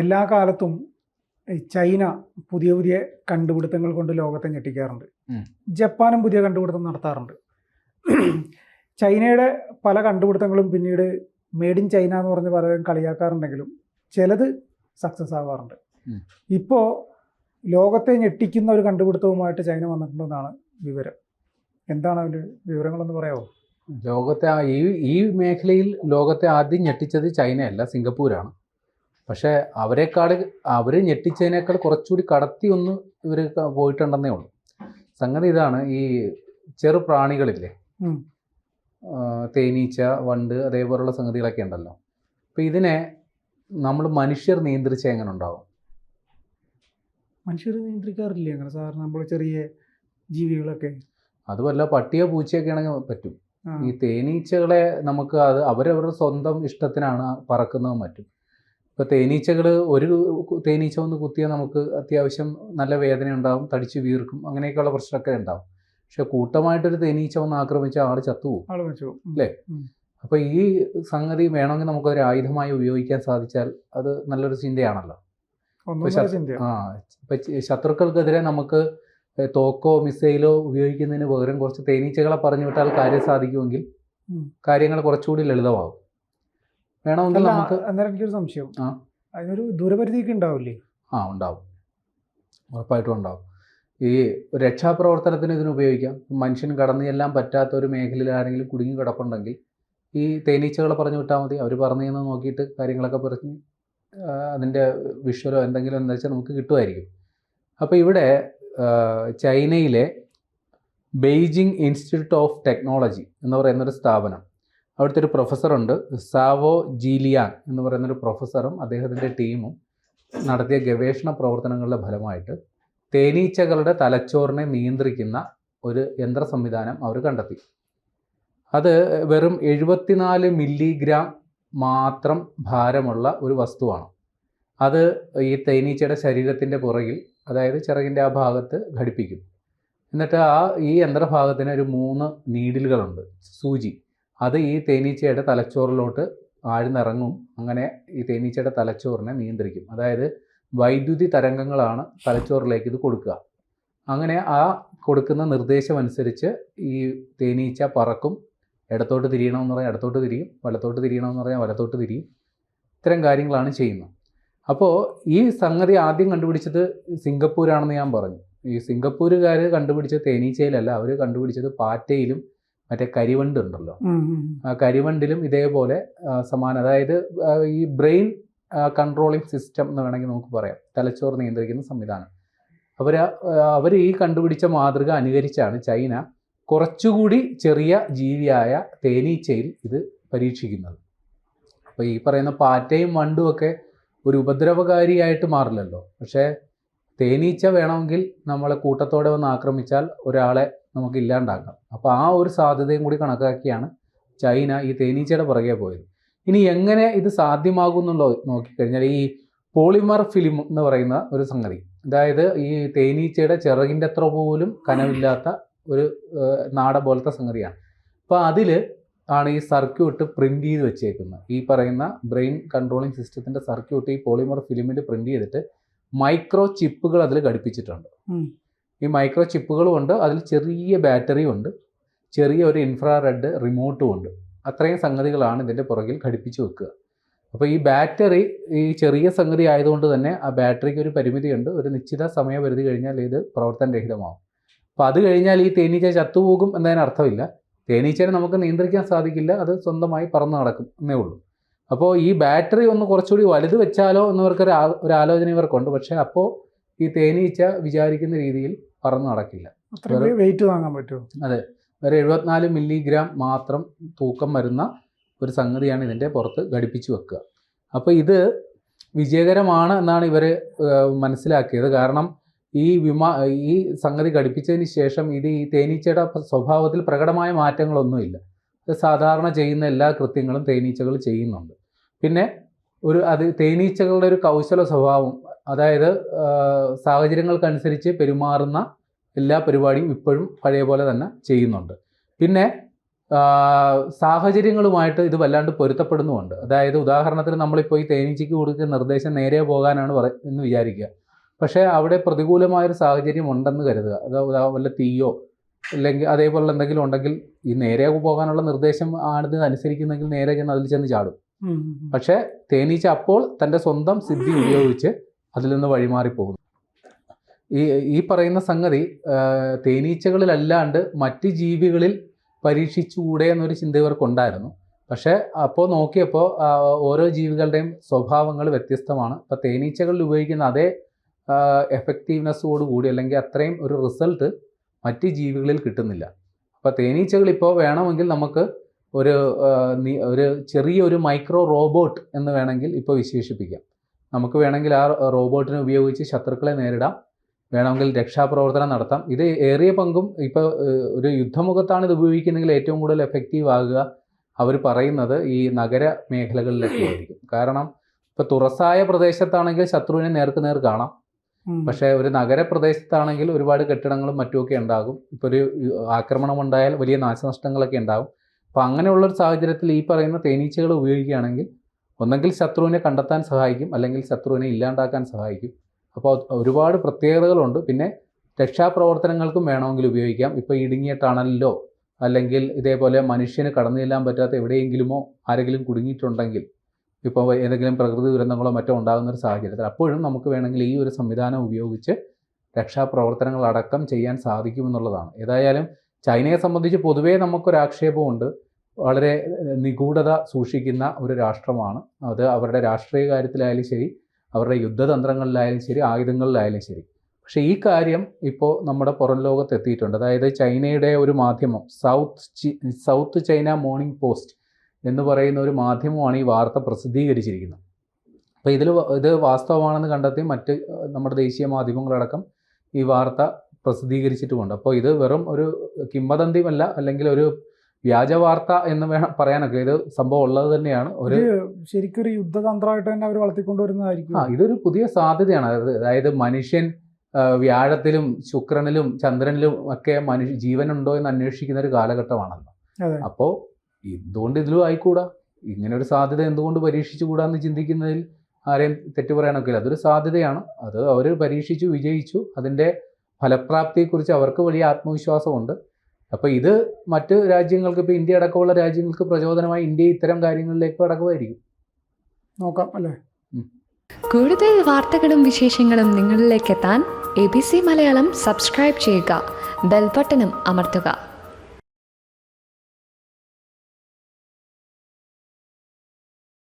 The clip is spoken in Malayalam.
എല്ലാ കാലത്തും ചൈന പുതിയ പുതിയ കണ്ടുപിടുത്തങ്ങൾ കൊണ്ട് ലോകത്തെ ഞെട്ടിക്കാറുണ്ട്. ജപ്പാനും പുതിയ കണ്ടുപിടുത്തം നടത്താറുണ്ട്. ചൈനയുടെ പല കണ്ടുപിടുത്തങ്ങളും പിന്നീട് മെയ്ഡ് ഇൻ ചൈന എന്ന് പറഞ്ഞ് പലരും കളിയാക്കാറുണ്ടെങ്കിലും ചിലത് സക്സസ് ആവാറുണ്ട്. ഇപ്പോൾ ലോകത്തെ ഞെട്ടിക്കുന്ന ഒരു കണ്ടുപിടുത്തവുമായിട്ട് ചൈന വന്നിട്ടുണ്ടെന്നാണ് വിവരം. എന്താണ് അതിന്റെ വിവരങ്ങളൊന്ന് പറയാമോ ലോകത്തെ ഈ ഈ മേഖലയിൽ ലോകത്തെ ആദ്യം ഞെട്ടിച്ചത് ചൈനയല്ല സിംഗപ്പൂരാണ്. പക്ഷേ അവരെക്കാൾ അവർ ഞെട്ടിച്ചതിനേക്കാൾ കുറച്ചുകൂടി കടത്തി ഒന്ന് ഇവർ പോയിട്ടുണ്ടെന്നേ ഉള്ളൂ. സംഗതി ഇതാണ് ഈ ചെറു പ്രാണികളില്ലേ? തേനീച്ച വണ്ട് അതേപോലുള്ള സംഗതികളൊക്കെ ഉണ്ടല്ലോ. അപ്പം ഇതിനെ നമ്മൾ മനുഷ്യർ നിയന്ത്രിച്ചാൽ എങ്ങനെ ഉണ്ടാവും? മനുഷ്യർ നിയന്ത്രിക്കാറില്ല. അങ്ങനെ സാധാരണ നമ്മൾ ചെറിയ ജീവികളൊക്കെ. അതുമല്ല പട്ടിയോ പൂച്ചയൊക്കെ ആണെങ്കിൽ പറ്റും. ഈ തേനീച്ചകളെ നമുക്ക് അത് അവരവരുടെ സ്വന്തം ഇഷ്ടത്തിനാണ് പറക്കുന്നതും മറ്റും. ഇപ്പോൾ തേനീച്ചകൾ ഒരു തേനീച്ച ഒന്ന് കുത്തിയാൽ നമുക്ക് അത്യാവശ്യം നല്ല വേദന ഉണ്ടാവും തടിച്ച് വീർക്കും അങ്ങനെയൊക്കെയുള്ള പ്രശ്നമൊക്കെ ഉണ്ടാവും. പക്ഷെ കൂട്ടമായിട്ടൊരു തേനീച്ച ഒന്ന് ആക്രമിച്ചാൽ ആൾ ചത്തുപോകും. അല്ലേ? അപ്പോൾ ഈ സംഗതി വേണമെങ്കിൽ നമുക്കൊരു ആയുധമായി ഉപയോഗിക്കാൻ സാധിച്ചാൽ അത് നല്ലൊരു ചിന്തയാണല്ലോ. ആ ഇപ്പം ശത്രുക്കൾക്കെതിരെ നമുക്ക് തോക്കോ മിസൈലോ ഉപയോഗിക്കുന്നതിന് പകരം കുറച്ച് തേനീച്ചകളെ പറഞ്ഞു വിട്ടാൽ കാര്യം സാധിക്കുമെങ്കിൽ കാര്യങ്ങൾ കുറച്ചുകൂടി ലളിതമാകും. വേണമെങ്കിൽ നമുക്ക് അന്നേരം എനിക്കൊരു സംശയം. ആ. അതിനൊരു ദൂരപരിധിയൊക്കെ ഉണ്ടാവില്ലേ? ആ ഉണ്ടാവും. ഉറപ്പായിട്ടും ഉണ്ടാവും. ഈ രക്ഷാപ്രവർത്തനത്തിന് ഇതിന് ഉപയോഗിക്കാം. മനുഷ്യന് കടന്നു ചെല്ലാൻ പറ്റാത്ത ഒരു മേഖലയിൽ ആരെങ്കിലും കുടുങ്ങി കിടപ്പുണ്ടെങ്കിൽ ഈ തേനീച്ചകളെ പറഞ്ഞു വിട്ടാൽ മതി. അവർ പറഞ്ഞു എന്ന് നോക്കിയിട്ട് കാര്യങ്ങളൊക്കെ പറഞ്ഞ് അതിന്റെ വിഷ്വലോ എന്തെങ്കിലും എന്താ വെച്ചാൽ നമുക്ക് കിട്ടുമായിരിക്കും. അപ്പോൾ ഇവിടെ ചൈനയിലെ ബെയ്ജിങ് ഇൻസ്റ്റിറ്റ്യൂട്ട് ഓഫ് ടെക്നോളജി എന്ന് പറയുന്നൊരു സ്ഥാപനം അവിടുത്തെ ഒരു പ്രൊഫസറുണ്ട്. സാവോ ജീലിയാൻ എന്ന് പറയുന്നൊരു പ്രൊഫസറും അദ്ദേഹത്തിന്റെ ടീമും നടത്തിയ ഗവേഷണ പ്രവർത്തനങ്ങളുടെ ഫലമായിട്ട് തേനീച്ചകളുടെ തലച്ചോറിനെ നിയന്ത്രിക്കുന്ന ഒരു യന്ത്ര സംവിധാനം അവർ കണ്ടെത്തി. അത് വെറും എഴുപത്തിനാല് മില്ലിഗ്രാം മാത്രം ഭാരമുള്ള ഒരു വസ്തുവാണ്. അത് ഈ തേനീച്ചയുടെ ശരീരത്തിന്റെ പുറകിൽ അതായത് ചിറകിന്റെ ആ ഭാഗത്ത് ഘടിപ്പിക്കും. എന്നിട്ട് ആ ഈ യന്ത്രഭാഗത്തിന് ഒരു മൂന്ന് നീഡിലുകളുണ്ട്. സൂചി. അത് ഈ തേനീച്ചയുടെ തലച്ചോറിലോട്ട് ആഴ്ന്നിറങ്ങും. അങ്ങനെ ഈ തേനീച്ചയുടെ തലച്ചോറിനെ നിയന്ത്രിക്കും. അതായത് വൈദ്യുതി തരംഗങ്ങളാണ് തലച്ചോറിലേക്ക് ഇത് കൊടുക്കുക. അങ്ങനെ ആ കൊടുക്കുന്ന നിർദ്ദേശം അനുസരിച്ച് ഈ തേനീച്ച പറക്കും. ഇടത്തോട്ട് തിരിയണമെന്ന് പറഞ്ഞാൽ ഇടത്തോട്ട് തിരിയും. വലത്തോട്ട് തിരിയണമെന്ന് പറഞ്ഞാൽ വലത്തോട്ട് തിരിയും. ഇത്തരം കാര്യങ്ങളാണ് ചെയ്യുന്നത്. അപ്പോൾ ഈ സംഗതി ആദ്യം കണ്ടുപിടിച്ചത് സിംഗപ്പൂരാണെന്ന് ഞാൻ പറഞ്ഞു. ഈ സിംഗപ്പൂരുകാർ കണ്ടുപിടിച്ച തേനീച്ചയിലല്ല. അവർ കണ്ടുപിടിച്ചത് പാറ്റയിലും മറ്റേ കരിവണ്ട് ഉണ്ടല്ലോ. ആ കരിവണ്ടിലും ഇതേപോലെ സമാനം അതായത് ഈ ബ്രെയിൻ കൺട്രോളിംഗ് സിസ്റ്റം എന്ന് വേണമെങ്കിൽ നമുക്ക് പറയാം. തലച്ചോറ് നിയന്ത്രിക്കുന്ന സംവിധാനം. അവർ അവർ ഈ കണ്ടുപിടിച്ച മാതൃക അനുകരിച്ചാണ് ചൈന കുറച്ചുകൂടി ചെറിയ ജീവിയായ തേനീച്ചയിൽ ഇത് പരീക്ഷിക്കുന്നത്. അപ്പോൾ ഈ പറയുന്ന പാറ്റയും വണ്ടും ഒക്കെ ഒരു ഉപദ്രവകാരിയായിട്ട് മാറില്ലല്ലോ. പക്ഷേ തേനീച്ച വേണമെങ്കിൽ നമ്മളെ കൂട്ടത്തോടെ വന്ന് ആക്രമിച്ചാൽ ഒരാളെ നമുക്ക് ഇല്ലാണ്ടാക്കാം. അപ്പോൾ ആ ഒരു സാധ്യതയും കൂടി കണക്കാക്കിയാണ് ചൈന ഈ തേനീച്ചയുടെ പുറകെ പോയത്. ഇനി എങ്ങനെ ഇത് സാധ്യമാകുമെന്നുള്ള നോക്കിക്കഴിഞ്ഞാൽ ഈ പോളിമർ ഫിലിം എന്ന് പറയുന്ന ഒരു സംഗതി. അതായത് ഈ തേനീച്ചയുടെ ചിറകിന്റെ അത്ര പോലും കനവില്ലാത്ത ഒരു നാട പോലത്തെ സംഗതിയാണ്. അപ്പോൾ അതിൽ ആണ് ഈ സർക്യൂട്ട് പ്രിന്റ് ചെയ്ത് വെച്ചേക്കുന്നത്. ഈ പറയുന്ന ബ്രെയിൻ കൺട്രോളിംഗ് സിസ്റ്റത്തിന്റെ സർക്യൂട്ട് ഈ പോളിമർ ഫിലിമിൽ പ്രിന്റ് ചെയ്തിട്ട് മൈക്രോ ചിപ്പുകൾ അതിൽ ഘടിപ്പിച്ചിട്ടുണ്ട്. ഈ മൈക്രോ ചിപ്പുകളും ഉണ്ട് അതിൽ ചെറിയ ബാറ്ററിയും ഉണ്ട് ചെറിയ ഒരു ഇൻഫ്രാറെഡ് റിമോട്ടും ഉണ്ട് അത്രയും സംഗതികളാണ് ഇതിന്റെ പുറകിൽ ഘടിപ്പിച്ച് വെക്കുക. അപ്പോൾ ഈ ബാറ്ററി ഈ ചെറിയ സംഗതി ആയതുകൊണ്ട് തന്നെ ആ ബാറ്ററിക്ക് ഒരു പരിമിതിയുണ്ട്. ഒരു നിശ്ചിത സമയപരിധി കഴിഞ്ഞാൽ ഇത് പ്രവർത്തനരഹിതമാവും. അപ്പോൾ അത് കഴിഞ്ഞാൽ ഈ തേനീച്ച ചത്തുപോകും എന്നതിന് അർത്ഥമില്ല തേനീച്ചനെ നമുക്ക് നിയന്ത്രിക്കാൻ സാധിക്കില്ല. അത് സ്വന്തമായി പറന്ന് നടക്കും എന്നേ ഉള്ളൂ. അപ്പോൾ ഈ ബാറ്ററി ഒന്ന് കുറച്ചുകൂടി വലുത് വെച്ചാലോ എന്നിവർക്കൊരു ഒരു ആലോചന ഇവർക്കുണ്ട്. പക്ഷേ അപ്പോൾ ഈ തേനീച്ച വിചാരിക്കുന്ന രീതിയിൽ പറന്ന് നടക്കില്ല. വെയിറ്റ് വാങ്ങാൻ പറ്റുമോ? അതെ. ഒരു എഴുപത്തിനാല് മില്ലിഗ്രാം മാത്രം തൂക്കം വരുന്ന ഒരു സംഗതിയാണ് ഇതിന്റെ പുറത്ത് ഘടിപ്പിച്ചു വെക്കുക. അപ്പോൾ ഇത് വിജയകരമാണ് എന്നാണ് ഇവർ മനസ്സിലാക്കിയത്. കാരണം ഈ വിമാ ഈ സംഗതി ഘടിപ്പിച്ചതിന് ശേഷം ഇത് ഈ തേനീച്ചയുടെ സ്വഭാവത്തിൽ പ്രകടമായ മാറ്റങ്ങളൊന്നുമില്ല. സാധാരണ ചെയ്യുന്ന എല്ലാ കൃത്യങ്ങളും തേനീച്ചകൾ ചെയ്യുന്നുണ്ട്. പിന്നെ ഒരു അത് തേനീച്ചകളുടെ ഒരു കൗശല സ്വഭാവം അതായത് സാഹചര്യങ്ങൾക്കനുസരിച്ച് പെരുമാറുന്ന എല്ലാ പരിപാടിയും ഇപ്പോഴും പഴയ പോലെ തന്നെ ചെയ്യുന്നുണ്ട്. പിന്നെ സാഹചര്യങ്ങളുമായിട്ട് ഇത് വല്ലാണ്ട് പൊരുത്തപ്പെടുന്നുമുണ്ട്. അതായത് ഉദാഹരണത്തിന് നമ്മളിപ്പോൾ ഈ തേനീച്ചയ്ക്ക് കൊടുക്കുന്ന നിർദ്ദേശം നേരെ പോകാനാണ് പറ എന്ന് വിചാരിക്കുക. പക്ഷേ അവിടെ പ്രതികൂലമായൊരു സാഹചര്യം ഉണ്ടെന്ന് കരുതുക. അത് വല്ല തീയോ അല്ലെങ്കിൽ അതേപോലെ എന്തെങ്കിലും ഉണ്ടെങ്കിൽ ഈ നേരെ പോകാനുള്ള നിർദ്ദേശം ആണിത് അനുസരിക്കുന്നെങ്കിൽ നേരെ ചെന്ന് അതിൽ ചെന്ന് ചാടും. പക്ഷേ തേനീച്ച അപ്പോൾ തന്റെ സ്വന്തം സിദ്ധി ഉപയോഗിച്ച് അതിൽ നിന്ന് വഴിമാറിപ്പോകുന്നു ഈ ഈ പറയുന്ന സംഗതി തേനീച്ചകളിലല്ലാണ്ട് മറ്റ് ജീവികളിൽ പരീക്ഷിച്ചുകൂടെ എന്നൊരു ചിന്ത ഇവർക്കുണ്ടായിരുന്നു. പക്ഷേ അപ്പോൾ നോക്കിയപ്പോൾ ഓരോ ജീവികളുടെയും സ്വഭാവങ്ങൾ വ്യത്യസ്തമാണ്. അപ്പോൾ തേനീച്ചകളിൽ ഉപയോഗിക്കുന്ന അതേ എഫക്റ്റീവ്നെസ്സോട് കൂടി അല്ലെങ്കിൽ അത്രയും ഒരു റിസൾട്ട് മറ്റ് ജീവികളിൽ കിട്ടുന്നില്ല. അപ്പോൾ തേനീച്ചകൾ ഇപ്പോൾ വേണമെങ്കിൽ നമുക്ക് ഒരു ഒരു ചെറിയ ഒരു ചെറിയൊരു മൈക്രോ റോബോട്ട് എന്ന് വേണമെങ്കിൽ ഇപ്പോൾ വിശേഷിപ്പിക്കാം. നമുക്ക് വേണമെങ്കിൽ ആ റോബോട്ടിനെ ഉപയോഗിച്ച് ശത്രുക്കളെ നേരിടാം. വേണമെങ്കിൽ രക്ഷാപ്രവർത്തനം നടത്താം. ഇത് ഏറിയ പങ്കും ഇപ്പോൾ ഒരു യുദ്ധമുഖത്താണ് ഇത് ഉപയോഗിക്കുന്നതെങ്കിൽ ഏറ്റവും കൂടുതൽ എഫക്റ്റീവ് ആകുക അവർ പറയുന്നത് ഈ നഗര മേഖലകളിലൊക്കെ ആയിരിക്കും. കാരണം ഇപ്പോൾ തുറസായ പ്രദേശത്താണെങ്കിൽ ശത്രുവിനെ നേർക്ക് നേർ കാണാം. പക്ഷേ ഒരു നഗരപ്രദേശത്താണെങ്കിൽ ഒരുപാട് കെട്ടിടങ്ങളും മറ്റുമൊക്കെ ഉണ്ടാകും. ഇപ്പോൾ ഒരു ആക്രമണം ഉണ്ടായാൽ വലിയ നാശനഷ്ടങ്ങളൊക്കെ ഉണ്ടാകും. അപ്പോൾ അങ്ങനെയുള്ള ഒരു സാഹചര്യത്തിൽ ഈ പറയുന്ന തേനീച്ചകൾ ഉപയോഗിക്കുകയാണെങ്കിൽ ഒന്നെങ്കിൽ ശത്രുവിനെ കണ്ടെത്താൻ സഹായിക്കും അല്ലെങ്കിൽ ശത്രുവിനെ ഇല്ലാണ്ടാക്കാൻ സഹായിക്കും. അപ്പോൾ ഒരുപാട് പ്രത്യേകതകളുണ്ട്. പിന്നെ രക്ഷാപ്രവർത്തനങ്ങൾക്കും വേണമെങ്കിൽ ഉപയോഗിക്കാം. ഇപ്പോൾ ഇടുങ്ങിയ ടണലിലോ അല്ലെങ്കിൽ ഇതേപോലെ മനുഷ്യന് കടന്നു ചെല്ലാൻ പറ്റാത്ത എവിടെയെങ്കിലുമോ ആരെങ്കിലും കുടുങ്ങിയിട്ടുണ്ടെങ്കിൽ ഇപ്പോൾ ഏതെങ്കിലും പ്രകൃതി ദുരന്തങ്ങളോ മറ്റോ ഉണ്ടാകുന്ന ഒരു സാഹചര്യത്തിൽ അപ്പോഴും നമുക്ക് വേണമെങ്കിൽ ഈ ഒരു സംവിധാനം ഉപയോഗിച്ച് രക്ഷാപ്രവർത്തനങ്ങളടക്കം ചെയ്യാൻ സാധിക്കുമെന്നുള്ളതാണ്. ഏതായാലും ചൈനയെ സംബന്ധിച്ച് പൊതുവേ നമുക്കൊരാക്ഷേപമുണ്ട്. വളരെ നിഗൂഢത സൂക്ഷിക്കുന്ന ഒരു രാഷ്ട്രമാണ്. അത് അവരുടെ രാഷ്ട്രീയ കാര്യത്തിലായാലും ശരി അവരുടെ യുദ്ധതന്ത്രങ്ങളിലായാലും ശരി ആയുധങ്ങളിലായാലും ശരി. പക്ഷെ ഈ കാര്യം ഇപ്പോൾ നമ്മുടെ പുറം ലോകത്ത് എത്തിയിട്ടുണ്ട് അതായത് ചൈനയുടെ ഒരു മാധ്യമം south south China morning post എന്ന് പറയുന്ന ഒരു മാധ്യമമാണ് ഈ വാർത്ത പ്രസിദ്ധീകരിച്ചിരിക്കുന്നത്. അപ്പോൾ ഇതിൽ ഇത് വാസ്തവമാണെന്ന് കണ്ടെത്തി മറ്റ് നമ്മുടെ ദേശീയ മാധ്യമങ്ങളടക്കം ഈ വാർത്ത പ്രസിദ്ധീകരിച്ചിട്ടുമുണ്ട്. അപ്പോൾ ഇത് വെറും ഒരു കിംവദന്തിയല്ല അല്ലെങ്കിൽ ഒരു വ്യാജ വാർത്ത എന്ന് വേണം പറയാനൊക്കെ. ഇത് സംഭവം ഉള്ളത് തന്നെയാണ്. ഒരു ശരിക്കൊരു ശരിക്കും ഒരു യുദ്ധതന്ത്രമായിട്ട് തന്നെ അവർ വളർത്തിക്കൊണ്ടുവരുന്നതായിരിക്കും. ആ ഇതൊരു പുതിയ സാധ്യതയാണ്. അതായത് അതായത് മനുഷ്യൻ വ്യാഴത്തിലും ശുക്രനിലും ചന്ദ്രനിലും ഒക്കെ മനുഷ്യ ജീവനുണ്ടോ എന്ന് അന്വേഷിക്കുന്ന ഒരു കാലഘട്ടമാണല്ലോ. അപ്പോൾ എന്തുകൊണ്ട് ഇതിലും ആയിക്കൂടാ? ഇങ്ങനെ ഒരു സാധ്യത എന്തുകൊണ്ട് പരീക്ഷിച്ചുകൂടാന്ന് ചിന്തിക്കുന്നതിൽ ആരെയും തെറ്റു പറയാനൊക്കെ ഇല്ല അതൊരു സാധ്യതയാണ്. അത് അവർ പരീക്ഷിച്ചു വിജയിച്ചു. അതിന്റെ ഫലപ്രാപ്തിയെക്കുറിച്ച് അവർക്ക് വലിയ ആത്മവിശ്വാസമുണ്ട്. അപ്പോൾ ഇത് മറ്റ് രാജ്യങ്ങൾക്ക് ഇപ്പോൾ ഇന്ത്യ അടക്കമുള്ള രാജ്യങ്ങൾക്ക് പ്രചോദനമായി ഇന്ത്യ ഇത്തരം കാര്യങ്ങളിലേക്ക് കടക്കുമായിരിക്കും. നോക്കാം അല്ലേ? കൂടുതൽ വാർത്തകളും വിശേഷങ്ങളും നിങ്ങളിലേക്ക് എത്താൻ A B C Malayalam subscribe ചെയ്യുക ബെൽബട്ടനും അമർത്തുക.